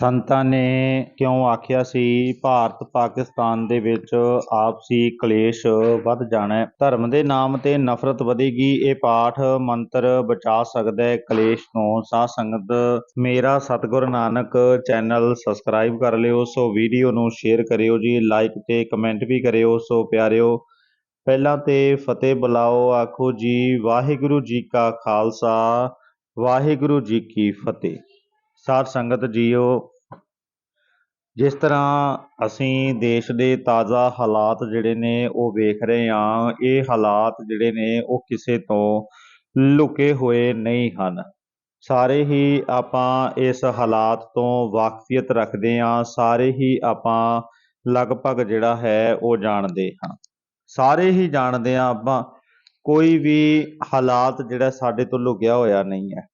ਸੰਤਾਂ ਨੇ ਕਿਉਂ ਆਖਿਆ ਸੀ, ਭਾਰਤ ਪਾਕਿਸਤਾਨ ਦੇ ਵਿੱਚ ਆਪਸੀ ਕਲੇਸ਼ ਵੱਧ ਜਾਣਾ ਧਰਮ ਦੇ ਨਾਮ ਤੇ ਨਫ਼ਰਤ ਵਧੇਗੀ। ਇਹ ਪਾਠ ਮੰਤਰ ਬਚਾ ਸਕਦਾ ਹੈ। ਕਲੇਸ਼ ਤੋਂ ਸਾਧ ਸੰਗਤ, ਮੇਰਾ ਸਤਿਗੁਰ ਨਾਨਕ ਚੈਨਲ ਸਬਸਕ੍ਰਾਈਬ ਕਰ ਲਿਓ। ਸੋ ਵੀਡੀਓ ਨੂੰ ਸ਼ੇਅਰ ਕਰਿਓ ਜੀ, ਲਾਈਕ ਤੇ ਕਮੈਂਟ ਵੀ ਕਰਿਓ। ਸੋ ਪਿਆਰਿਓ, ਪਹਿਲਾਂ ਤੇ ਫਤਿਹ ਬੁਲਾਓ। ਆਖੋ ਜੀ, ਵਾਹਿਗੁਰੂ ਜੀ ਕਾ ਖਾਲਸਾ, ਵਾਹਿਗੁਰੂ ਜੀ ਕੀ ਫਤਿਹ। ਸਾਧ ਸੰਗਤ ਜੀਓ ਜਿਸ ਤਰ੍ਹਾਂ ਅਸੀਂ ਦੇਸ਼ ਦੇ ਤਾਜ਼ਾ ਹਾਲਾਤ ਜਿਹੜੇ ਨੇ ਉਹ ਵੇਖ ਰਹੇ ਹਾਂ, ਇਹ ਹਾਲਾਤ ਜਿਹੜੇ ਨੇ ਉਹ ਕਿਸੇ ਤੋਂ ਲੁਕੇ ਹੋਏ ਨਹੀਂ ਹਨ। ਸਾਰੇ ਹੀ ਆਪਾਂ ਇਸ ਹਾਲਾਤ ਤੋਂ ਵਾਕਫੀਅਤ ਰੱਖਦੇ ਹਾਂ, ਸਾਰੇ ਹੀ ਆਪਾਂ ਲਗਭਗ ਜਿਹੜਾ ਹੈ ਉਹ ਜਾਣਦੇ ਹਾਂ। ਸਾਰੇ ਹੀ ਜਾਣਦੇ ਹਾਂ ਆਪਾਂ, ਕੋਈ ਵੀ ਹਾਲਾਤ ਜਿਹੜਾ ਸਾਡੇ ਤੋਂ ਲੁਕਿਆ ਹੋਇਆ ਨਹੀਂ ਹੈ।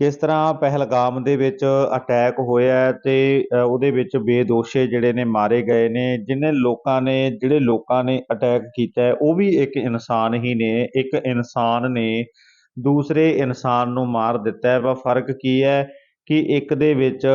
ਕਿਸ ਤਰ੍ਹਾਂ ਪਹਿਲਗਾਮ ਦੇ ਵਿੱਚ ਅਟੈਕ ਹੋਇਆ ਹੈ ਤੇ ਉਹਦੇ ਵਿੱਚ ਬੇਦੋਸ਼ੇ ਜਿਹੜੇ ਨੇ ਮਾਰੇ ਗਏ ਨੇ, ਜਿਨੇ ਲੋਕਾਂ ਨੇ, ਜਿਹੜੇ ਲੋਕਾਂ ਨੇ ਅਟੈਕ ਕੀਤਾ ਉਹ ਵੀ ਇੱਕ ਇਨਸਾਨ ਹੀ ਨੇ, ਇੱਕ ਇਨਸਾਨ ਨੇ ਦੂਸਰੇ ਇਨਸਾਨ ਨੂੰ ਮਾਰ ਦਿੱਤਾ ਵਾ ਫ਼ਰਕ ਕੀ ਹੈ ਕਿ ਇੱਕ ਦੇ ਵਿੱਚ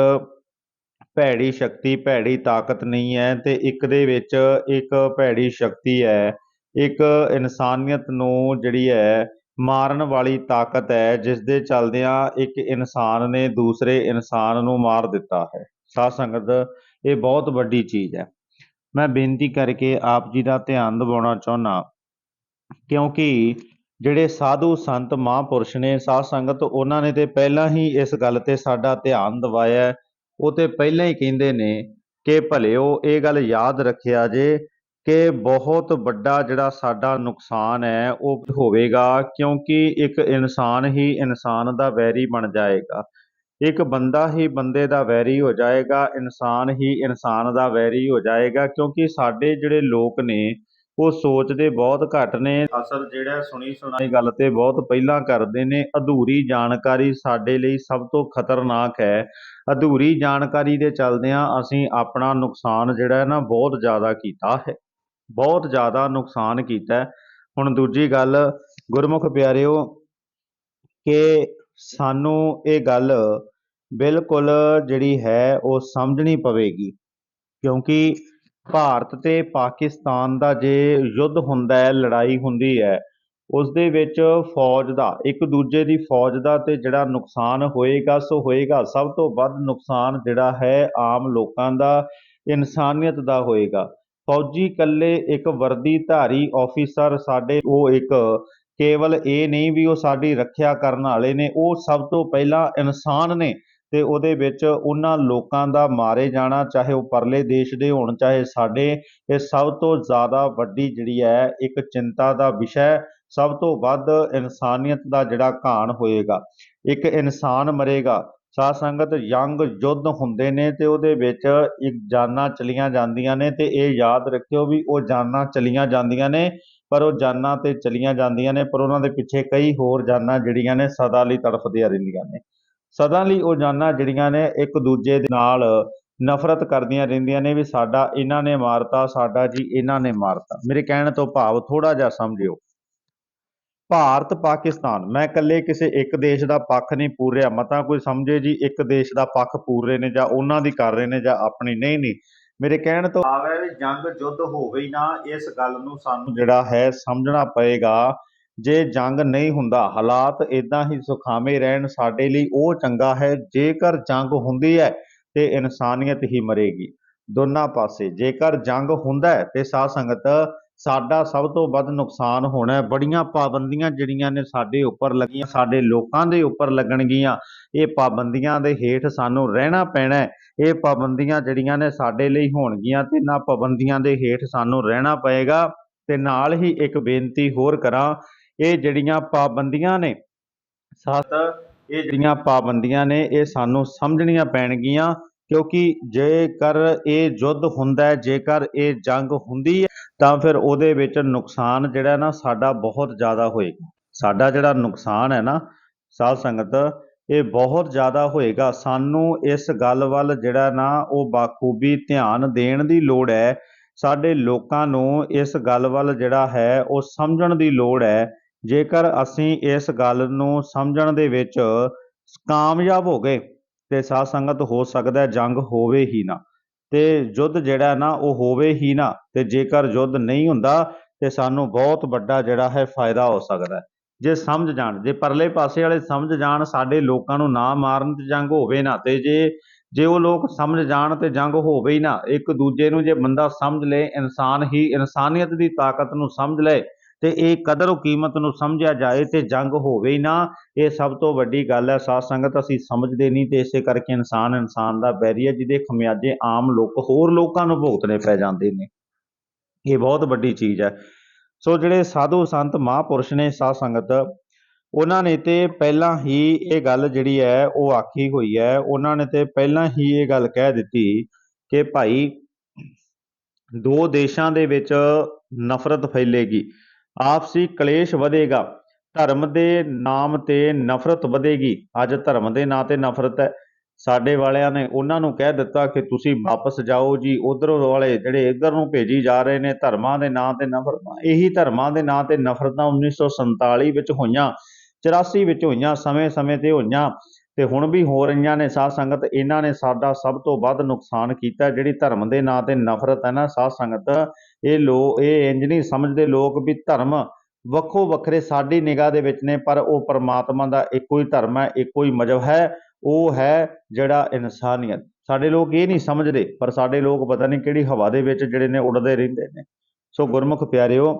ਭੈੜੀ ਸ਼ਕਤੀ, ਭੈੜੀ ਤਾਕਤ ਨਹੀਂ ਹੈ ਤੇ ਇੱਕ ਦੇ ਵਿੱਚ ਇੱਕ ਭੈੜੀ ਸ਼ਕਤੀ ਹੈ, ਇੱਕ ਇਨਸਾਨੀਅਤ ਨੂੰ ਜਿਹੜੀ ਹੈ ਮਾਰਨ ਵਾਲੀ ਤਾਕਤ ਹੈ ਜਿਸ ਦੇ ਚਲਦਿਆਂ ਇੱਕ ਇਨਸਾਨ ਨੇ ਦੂਸਰੇ ਇਨਸਾਨ ਨੂੰ ਮਾਰ ਦਿੱਤਾ ਹੈ। ਸਾਧ ਸੰਗਤ, ਇਹ ਬਹੁਤ ਵੱਡੀ ਚੀਜ਼ ਹੈ। ਮੈਂ ਬੇਨਤੀ ਕਰਕੇ ਆਪ ਜੀ ਦਾ ਧਿਆਨ ਦਿਵਾਉਣਾ ਚਾਹੁੰਦਾ ਕਿਉਂਕਿ ਜਿਹੜੇ ਸਾਧੂ ਸੰਤ ਮਹਾਂਪੁਰਸ਼ ਨੇ, ਸਾਧ ਸੰਗਤ ਉਹਨਾਂ ਨੇ ਤੇ ਪਹਿਲਾਂ ਹੀ ਇਸ ਗੱਲ ਤੇ ਸਾਡਾ ਧਿਆਨ ਦਿਵਾਇਆ ਉਹ ਤੇ ਪਹਿਲਾਂ ਹੀ ਕਹਿੰਦੇ ਨੇ ਕਿ ਭਲਿਓ ਇਹ ਗੱਲ ਯਾਦ ਰੱਖਿਆ ਜੇ ਕਿ ਬਹੁਤ ਵੱਡਾ ਜਿਹੜਾ ਸਾਡਾ ਨੁਕਸਾਨ ਹੈ, ਉਹ ਹੋਵੇਗਾ, ਕਿਉਂਕਿ ਇੱਕ ਇਨਸਾਨ ਹੀ ਇਨਸਾਨ ਦਾ ਵੈਰੀ ਬਣ ਜਾਏਗਾ। ਇੱਕ ਬੰਦਾ ਹੀ ਬੰਦੇ ਦਾ ਵੈਰੀ ਹੋ ਜਾਏਗਾ, ਇਨਸਾਨ ਹੀ ਇਨਸਾਨ ਦਾ ਵੈਰੀ ਹੋ ਜਾਏਗਾ, ਕਿਉਂਕਿ ਸਾਡੇ ਜਿਹੜੇ ਲੋਕ ਨੇ, ਉਹ ਸੋਚਦੇ ਬਹੁਤ ਘੱਟ ਨੇ। ਅਸਲ ਜਿਹੜਾ ਸੁਣੀ ਸੁਣਾਈ ਗੱਲ ਤੇ ਬਹੁਤ ਪਹਿਲਾਂ ਕਰਦੇ ਨੇ, ਅਧੂਰੀ ਜਾਣਕਾਰੀ ਸਾਡੇ ਲਈ ਸਭ ਤੋਂ ਖਤਰਨਾਕ ਹੈ। ਅਧੂਰੀ ਜਾਣਕਾਰੀ ਦੇ ਚਲਦਿਆਂ ਅਸੀਂ ਆਪਣਾ ਨੁਕਸਾਨ ਜਿਹੜਾ ਹੈ ਨਾ, ਬਹੁਤ ਜ਼ਿਆਦਾ ਕੀਤਾ ਹੈ। ਬਹੁਤ ਜ਼ਿਆਦਾ ਨੁਕਸਾਨ ਕੀਤਾ ਹੁਣ ਦੂਜੀ ਗੱਲ, ਗੁਰਮੁਖ ਪਿਆਰਿਓ, ਕਿ ਸਾਨੂੰ ਇਹ ਗੱਲ ਬਿਲਕੁਲ ਜਿਹੜੀ ਹੈ ਉਹ ਸਮਝਣੀ ਪਵੇਗੀ, ਕਿਉਂਕਿ ਭਾਰਤ ਤੇ ਪਾਕਿਸਤਾਨ ਦਾ ਜੇ ਯੁੱਧ ਹੁੰਦਾ ਹੈ, ਲੜਾਈ ਹੁੰਦੀ ਹੈ ਉਸ ਦੇ ਵਿੱਚ ਫੌਜ ਦਾ, ਇੱਕ ਦੂਜੇ ਦੀ ਫੌਜ ਦਾ ਤੇ ਜਿਹੜਾ ਨੁਕਸਾਨ ਹੋਏਗਾ, ਸੋ ਹੋਏਗਾ, ਸਭ ਤੋਂ ਵੱਧ ਨੁਕਸਾਨ ਜਿਹੜਾ ਹੈ ਆਮ ਲੋਕਾਂ ਦਾ, ਇਨਸਾਨੀਅਤ ਦਾ ਹੋਏਗਾ। ਫੌਜੀ ਇਕੱਲੇ ਇੱਕ ਵਰਦੀਧਾਰੀ ਆਫੀਸਰ ਸਾਡੇ, ਉਹ ਇੱਕ ਕੇਵਲ ਇਹ ਨਹੀਂ ਵੀ ਉਹ ਸਾਡੀ ਰੱਖਿਆ ਕਰਨ ਵਾਲੇ ਨੇ, ਉਹ ਸਭ ਤੋਂ ਪਹਿਲਾਂ ਇਨਸਾਨ ਨੇ ਤੇ ਉਹਦੇ ਵਿੱਚ ਉਹਨਾਂ ਲੋਕਾਂ ਦਾ ਮਾਰੇ ਜਾਣਾ, ਚਾਹੇ ਉਹ ਪਰਲੇ ਦੇਸ਼ ਦੇ ਹੋਣ, ਚਾਹੇ ਸਾਡੇ, ਇਹ ਸਭ ਤੋਂ ਜ਼ਿਆਦਾ ਵੱਡੀ ਜਿਹੜੀ ਹੈ, ਇੱਕ ਚਿੰਤਾ ਦਾ ਵਿਸ਼ਾ ਸਭ ਤੋਂ ਵੱਧ ਇਨਸਾਨੀਅਤ ਦਾ ਜਿਹੜਾ ਘਾਣ ਹੋਏਗਾ। ਇੱਕ ਇਨਸਾਨ ਮਰੇਗਾ। ਸਾਧ ਸੰਗਤ ਜੰਗ ਯੁੱਧ ਹੁੰਦੇ ਨੇ ਤੇ ਉਹਦੇ ਵਿੱਚ ਇੱਕ ਜਾਨਾਂ ਚਲੀਆਂ ਜਾਂਦੀਆਂ ਨੇ ਤੇ ਇਹ ਯਾਦ ਰੱਖਿਓ ਵੀ ਉਹ ਜਾਨਾਂ ਚਲੀਆਂ ਜਾਂਦੀਆਂ ਨੇ, ਪਰ ਉਹ ਜਾਨਾਂ ਤੇ ਚਲੀਆਂ ਜਾਂਦੀਆਂ ਨੇ, ਪਰ ਉਹਨਾਂ ਦੇ ਪਿੱਛੇ ਕਈ ਹੋਰ ਜਾਨਾਂ ਜਿਹੜੀਆਂ ਨੇ ਸਦਾ ਲਈ ਤੜਫਦੀਆਂ ਰਹਿੰਦੀਆਂ ਨੇ। ਸਦਾ ਲਈ ਉਹ ਜਾਨਾਂ ਜਿਹੜੀਆਂ ਨੇ ਇੱਕ ਦੂਜੇ ਦੇ ਨਾਲ ਨਫ਼ਰਤ ਕਰਦੀਆਂ ਰਹਿੰਦੀਆਂ ਨੇ ਵੀ ਸਾਡਾ ਇਹਨਾਂ ਨੇ ਮਾਰਤਾ, ਸਾਡਾ ਜੀ ਇਹਨਾਂ ਨੇ ਮਾਰਤਾ। ਮੇਰੇ ਕਹਿਣ ਤੋਂ ਭਾਵ ਥੋੜਾ ਜਿਹਾ ਸਮਝਿਓ। ਭਾਰਤ, ਪਾਕਿਸਤਾਨ। ਮੈਂ ਇਕੱਲੇ ਕਿਸੇ ਇੱਕ ਦੇਸ਼ ਦਾ ਪੱਖ ਨਹੀਂ ਪੂਰ ਰਿਹਾ। ਮਤਾ ਕੋਈ ਸਮਝੇ ਜੀ, ਇੱਕ ਦੇਸ਼ ਦਾ ਪੱਖ ਪੂਰ ਰਹੇ ਨੇ ਜਾਂ ਉਹਨਾਂ ਦੀ ਕਰ ਰਹੇ ਨੇ ਜਾਂ ਆਪਣੀ। ਨਹੀਂ ਨਹੀਂ। ਮੇਰੇ ਕਹਿਣ ਤੋਂ ਭਾਵ ਹੈ ਵੀ ਜੰਗ ਯੁੱਧ ਹੋਵੇ ਹੀ ਨਾ, ਇਸ ਗੱਲ ਨੂੰ ਸਾਨੂੰ ਜਿਹੜਾ ਹੈ ਸਮਝਣਾ ਪਏਗਾ। ਜੇ ਜੰਗ ਨਹੀਂ ਹੁੰਦਾ, ਹਾਲਾਤ ਇਦਾਂ ਹੀ ਸੁਖਾਵੇਂ ਰਹਿਣ ਸਾਡੇ ਲਈ। ਉਹ ਚੰਗਾ ਹੈ, ਜੇਕਰ ਜੰਗ ਹੁੰਦੀ ਹੈ, ਤੇ ਇਨਸਾਨੀਅਤ ਹੀ ਮਰੇਗੀ। ਦੋਨਾਂ ਪਾਸੇ ਜੇਕਰ ਜੰਗ ਹੁੰਦਾ ਹੈ, ਤੇ ਸਾਧ ਸੰਗਤ ਸਾਡਾ ਸਭ ਤੋਂ ਵੱਧ ਨੁਕਸਾਨ ਹੋਣਾ ਬੜੀਆਂ ਪਾਬੰਦੀਆਂ ਜਿਹੜੀਆਂ ਨੇ ਸਾਡੇ ਉੱਪਰ ਲੱਗੀਆਂ, ਸਾਡੇ ਲੋਕਾਂ ਦੇ ਉੱਪਰ ਲੱਗਣਗੀਆਂ। ਇਹ ਪਾਬੰਦੀਆਂ ਦੇ ਹੇਠ ਸਾਨੂੰ ਰਹਿਣਾ ਪੈਣਾ ਇਹ ਪਾਬੰਦੀਆਂ ਜਿਹੜੀਆਂ ਨੇ ਸਾਡੇ ਲਈ ਹੋਣਗੀਆਂ ਤੇ ਨਾ ਪਾਬੰਦੀਆਂ ਦੇ ਹੇਠ ਸਾਨੂੰ ਰਹਿਣਾ ਪਏਗਾ ਤੇ ਨਾਲ ਹੀ ਇੱਕ ਬੇਨਤੀ ਹੋਰ ਕਰਾਂ, ਇਹ ਜਿਹੜੀਆਂ ਪਾਬੰਦੀਆਂ ਨੇ, ਸਤ, ਇਹ ਜਿਹੜੀਆਂ ਪਾਬੰਦੀਆਂ ਨੇ, ਇਹ ਸਾਨੂੰ ਸਮਝਣੀਆਂ ਪੈਣਗੀਆਂ ਕਿਉਂਕਿ ਜੇਕਰ ਇਹ ਯੁੱਧ ਹੁੰਦਾ ਜੇਕਰ ਇਹ ਜੰਗ ਹੁੰਦੀ ਹੈ ਤਾਂ ਫਿਰ ਉਹਦੇ ਵਿੱਚ ਨੁਕਸਾਨ ਜਿਹੜਾ ਨਾ ਸਾਡਾ ਬਹੁਤ ਜ਼ਿਆਦਾ ਹੋਏਗਾ। ਸਾਡਾ ਜਿਹੜਾ ਨੁਕਸਾਨ ਹੈ ਨਾ, ਸਾਧ ਸੰਗਤ, ਇਹ ਬਹੁਤ ਜ਼ਿਆਦਾ ਹੋਏਗਾ। ਸਾਨੂੰ ਇਸ ਗੱਲ ਵੱਲ ਜਿਹੜਾ ਨਾ ਉਹ ਬਾਖੂਬੀ ਧਿਆਨ ਦੇਣ ਦੀ ਲੋੜ ਹੈ। ਸਾਡੇ ਲੋਕਾਂ ਨੂੰ ਇਸ ਗੱਲ ਵੱਲ ਜਿਹੜਾ ਹੈ, ਉਹ ਸਮਝਣ ਦੀ ਲੋੜ ਹੈ। ਜੇਕਰ ਅਸੀਂ ਇਸ ਗੱਲ ਨੂੰ ਸਮਝਣ ਦੇ ਵਿੱਚ ਕਾਮਯਾਬ ਹੋ ਗਏ, ਤੇ ਸਾਧ ਸੰਗਤ ਹੋ ਸਕਦਾ ਜੰਗ ਹੋਵੇ ਹੀ ਨਾ। ਤੇ ਯੁੱਧ ਜਿਹੜਾ ਨਾ ਉਹ ਹੋਵੇ ਹੀ ਨਾ, ਤੇ ਜੇਕਰ ਯੁੱਧ ਨਹੀਂ ਹੁੰਦਾ, ਤੇ ਸਾਨੂੰ ਬਹੁਤ ਵੱਡਾ ਜਿਹੜਾ ਹੈ ਫਾਇਦਾ ਹੋ ਸਕਦਾ ਜੇ ਸਮਝ ਜਾਣ, ਜੇ ਪਰਲੇ ਪਾਸੇ ਵਾਲੇ ਸਮਝ ਜਾਣ, ਸਾਡੇ ਲੋਕਾਂ ਨੂੰ ਨਾ ਮਾਰਨ ਤੇ ਜੰਗ ਹੋਵੇ ਨਾ, ਤੇ ਜੇ ਜੇ ਉਹ ਲੋਕ ਸਮਝ ਜਾਣ ਤੇ ਜੰਗ ਹੋਵੇ ਹੀ ਨਾ, ਇੱਕ ਦੂਜੇ ਨੂੰ ਜੇ ਬੰਦਾ ਸਮਝ ਲਏ ਇਨਸਾਨ ਹੀ ਇਨਸਾਨੀਅਤ ਦੀ ਤਾਕਤ ਨੂੰ ਸਮਝ ਲਏ ਤੇ ਇਹ ਕਦਰ ਕੀਮਤ ਨੂੰ ਸਮਝਿਆ ਜਾਏ ਤੇ ਜੰਗ ਹੋਵੇ ਹੀ ਨਾ, ਇਹ ਸਭ ਤੋਂ ਵੱਡੀ ਗੱਲ ਹੈ। ਸਾਧ ਸੰਗਤ ਅਸੀਂ ਸਮਝਦੇ ਨਹੀਂ ਤੇ ਇਸੇ ਕਰਕੇ ਇਨਸਾਨ ਇਨਸਾਨ ਦਾ ਬੈਰੀ ਹੈ ਜਿਹਦੇ ਖਮਿਆਜੇ ਆਮ ਲੋਕ, ਹੋਰ ਲੋਕਾਂ ਨੂੰ ਭੁਗਤਣੇ ਪੈ ਜਾਂਦੇ ਨੇ। ਇਹ ਬਹੁਤ ਵੱਡੀ ਚੀਜ਼ ਹੈ। ਸੋ ਜਿਹੜੇ ਸਾਧੂ ਸੰਤ ਮਹਾਂਪੁਰਸ਼ ਨੇ ਸਾਧ ਸੰਗਤ, ਉਹਨਾਂ ਨੇ ਤੇ ਪਹਿਲਾਂ ਹੀ ਇਹ ਗੱਲ ਜਿਹੜੀ ਹੈ ਉਹ ਆਖੀ ਹੋਈ ਹੈ। ਉਹਨਾਂ ਨੇ ਤੇ ਪਹਿਲਾਂ ਹੀ ਇਹ ਗੱਲ ਕਹਿ ਦਿੱਤੀ ਕਿ ਭਾਈ ਦੋ ਦੇਸ਼ਾਂ ਦੇ ਵਿੱਚ ਨਫ਼ਰਤ ਫੈਲੇਗੀ। ਆਪਸੀ ਕਲੇਸ਼ ਵਧੇਗਾ। ਧਰਮ ਦੇ ਨਾਮ ਤੇ ਨਫ਼ਰਤ ਵਧੇਗੀ। ਅੱਜ ਧਰਮ ਦੇ ਨਾਂ ਤੇ ਨਫ਼ਰਤ ਹੈ। ਸਾਡੇ ਵਾਲਿਆਂ ਨੇ ਉਹਨਾਂ ਨੂੰ ਕਹਿ ਦਿੱਤਾ ਕਿ ਤੁਸੀਂ ਵਾਪਸ ਜਾਓ ਜੀ, ਉਧਰ ਵਾਲੇ ਜਿਹੜੇ ਇੱਧਰ ਨੂੰ ਭੇਜੀ ਜਾ ਰਹੇ ਨੇ, ਧਰਮਾਂ ਦੇ ਨਾਂ ਤੇ ਨਫ਼ਰਤਾਂ, ਇਹੀ ਧਰਮਾਂ ਦੇ ਨਾਂ ਤੇ ਨਫ਼ਰਤਾਂ 1947 ਵਿੱਚ ਹੋਈਆਂ 84 ਵਿੱਚ ਹੋਈਆਂ, ਸਮੇਂ-ਸਮੇਂ ਤੇ ਹੋਈਆਂ। ਤੇ ਹੁਣ ਵੀ ਹੋ ਰਹੀਆਂ ਨੇ ਸਾਧ ਸੰਗਤ, ਇਹਨਾਂ ਨੇ ਸਾਡਾ ਸਭ ਤੋਂ ਵੱਧ ਨੁਕਸਾਨ ਕੀਤਾ ਜਿਹੜੀ ਧਰਮ ਦੇ ਨਾਂ ਤੇ ਨਫ਼ਰਤ ਹੈ ਨਾ ਸਾਧ ਸੰਗਤ, ਇਹ ਲੋ, ਇਹ ਇੰਜ ਨਹੀਂ ਸਮਝਦੇ ਲੋਕ ਵੀ ਧਰਮ ਵੱਖੋ ਵੱਖਰੇ ਸਾਡੀ ਨਿਗਾਹ ਦੇ ਵਿੱਚ ਨੇ, ਪਰ ਉਹ ਪਰਮਾਤਮਾ ਦਾ ਇੱਕੋ ਹੀ ਧਰਮ ਹੈ, ਇੱਕੋ ਹੀ ਮਜ਼ਹਬ ਹੈ, ਉਹ ਹੈ ਜਿਹੜਾ ਇਨਸਾਨੀਅਤ। ਸਾਡੇ ਲੋਕ ਇਹ ਨਹੀਂ ਸਮਝਦੇ, ਪਰ ਸਾਡੇ ਲੋਕ ਪਤਾ ਨਹੀਂ ਕਿਹੜੀ ਹਵਾ ਦੇ ਵਿੱਚ ਜਿਹੜੇ ਨੇ ਉੱਡਦੇ ਰਹਿੰਦੇ ਨੇ। ਸੋ ਗੁਰਮੁਖ ਪਿਆਰਿਓ,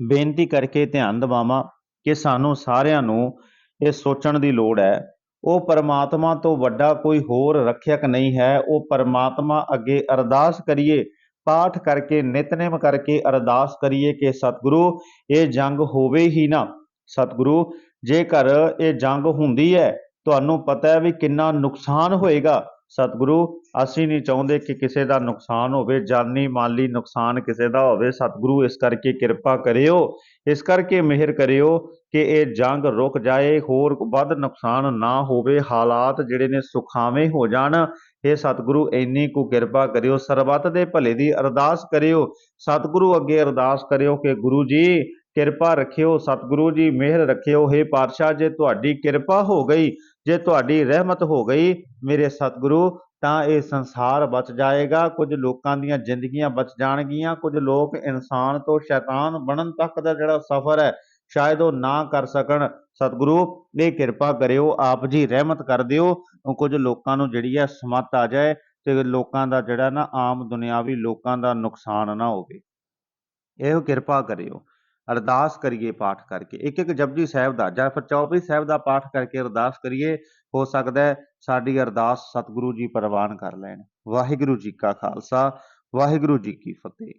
ਬੇਨਤੀ ਕਰਕੇ ਧਿਆਨ ਦਿਵਾਵਾਂ ਕਿ ਸਾਨੂੰ ਸਾਰਿਆਂ ਨੂੰ ਇਹ ਸੋਚਣ ਦੀ ਲੋੜ ਹੈ ਉਹ ਪਰਮਾਤਮਾ ਤੋਂ ਵੱਡਾ ਕੋਈ ਹੋਰ ਰੱਖਿਅਕ ਨਹੀਂ ਹੈ। ਉਹ ਪਰਮਾਤਮਾ ਅੱਗੇ ਅਰਦਾਸ ਕਰੀਏ, ਪਾਠ ਕਰਕੇ, ਨਿਤਨੇਮ ਕਰਕੇ ਅਰਦਾਸ ਕਰੀਏ ਕਿ ਸਤਿਗੁਰੂ, ਇਹ ਜੰਗ ਹੋਵੇ ਹੀ ਨਾ। ਸਤਿਗੁਰੂ, ਜੇਕਰ ਇਹ ਜੰਗ ਹੁੰਦੀ ਹੈ, ਤੁਹਾਨੂੰ ਪਤਾ ਹੈ ਵੀ ਕਿੰਨਾ ਨੁਕਸਾਨ ਹੋਏਗਾ। ਸਤਿਗੁਰੂ, ਅਸੀਂ ਨਹੀਂ ਚਾਹੁੰਦੇ ਕਿ ਕਿਸੇ ਦਾ ਨੁਕਸਾਨ ਹੋਵੇ, ਜਾਨੀ ਮਾਲੀ ਨੁਕਸਾਨ ਕਿਸੇ ਦਾ ਹੋਵੇ। ਸਤਿਗੁਰੂ, ਇਸ ਕਰਕੇ ਕਿਰਪਾ ਕਰਿਓ, ਇਸ ਕਰਕੇ ਮਿਹਰ ਕਰਿਓ ਕਿ ਇਹ ਜੰਗ ਰੁਕ ਜਾਏ, ਹੋਰ ਵੱਧ ਨੁਕਸਾਨ ਨਾ ਹੋਵੇ, ਹਾਲਾਤ ਜਿਹੜੇ ਨੇ ਸੁਖਾਵੇਂ ਹੋ ਜਾਣ। ਇਹ ਸਤਿਗੁਰੂ, ਇੰਨੀ ਕੁ ਕਿਰਪਾ ਕਰਿਓ, ਸਰਬੱਤ ਦੇ ਭਲੇ ਦੀ ਅਰਦਾਸ ਕਰਿਓ। ਸਤਿਗੁਰੂ ਅੱਗੇ ਅਰਦਾਸ ਕਰਿਓ ਕਿ ਗੁਰੂ ਜੀ, ਕਿਰਪਾ ਰੱਖਿਓ, ਸਤਿਗੁਰੂ ਜੀ, ਮਿਹਰ ਰੱਖਿਓ। हे ਪਾਤਸ਼ਾਹ, ਜੇ ਤੁਹਾਡੀ ਕਿਰਪਾ ਹੋ ਗਈ ਜੇ ਤੁਹਾਡੀ ਰਹਿਮਤ ਹੋ ਗਈ ਮੇਰੇ ਸਤਿਗੁਰੂ, ਤਾਂ ਇਹ ਸੰਸਾਰ ਬਚ ਜਾਏਗਾ। ਕੁਝ ਲੋਕਾਂ ਦੀਆਂ ਜ਼ਿੰਦਗੀਆਂ ਬਚ ਜਾਣਗੀਆਂ। ਕੁਝ ਲੋਕ ਇਨਸਾਨ ਤੋਂ ਸ਼ੈਤਾਨ ਬਣਨ ਤੱਕ ਦਾ ਜਿਹੜਾ ਸਫ਼ਰ ਹੈ, ਸ਼ਾਇਦ ਉਹ ਨਾ ਕਰ ਸਕਣ। ਸਤਿਗੁਰੂ, ਇਹ ਕਿਰਪਾ ਕਰਿਓ, ਆਪ ਜੀ ਰਹਿਮਤ ਕਰ ਦਿਓ। ਕੁਝ ਲੋਕਾਂ ਨੂੰ ਜਿਹੜੀ ਹੈ ਸਮੱਤ ਆ ਜਾਏ ਤੇ ਲੋਕਾਂ ਦਾ ਜਿਹੜਾ ਨਾ ਆਮ ਦੁਨਿਆਵੀ ਲੋਕਾਂ ਦਾ ਨੁਕਸਾਨ ਨਾ ਹੋਵੇ। ਇਹੋ ਕਿਰਪਾ ਕਰਿਓ। ਅਰਦਾਸ ਕਰੀਏ ਪਾਠ ਕਰਕੇ। ਇੱਕ ਇੱਕ ਜਪਜੀ ਸਾਹਿਬ ਦਾ ਜਾਂ ਫਿਰ ਚੌਪਈ ਸਾਹਿਬ ਦਾ ਪਾਠ ਕਰਕੇ ਅਰਦਾਸ ਕਰੀਏ, ਹੋ ਸਕਦਾ ਹੈ ਸਾਡੀ ਅਰਦਾਸ ਸਤਿਗੁਰੂ ਜੀ ਪ੍ਰਵਾਨ ਕਰ ਲੈਣ। ਵਾਹਿਗੁਰੂ ਜੀ ਕਾ ਖਾਲਸਾ, ਵਾਹਿਗੁਰੂ ਜੀ ਕੀ ਫਤਿਹ।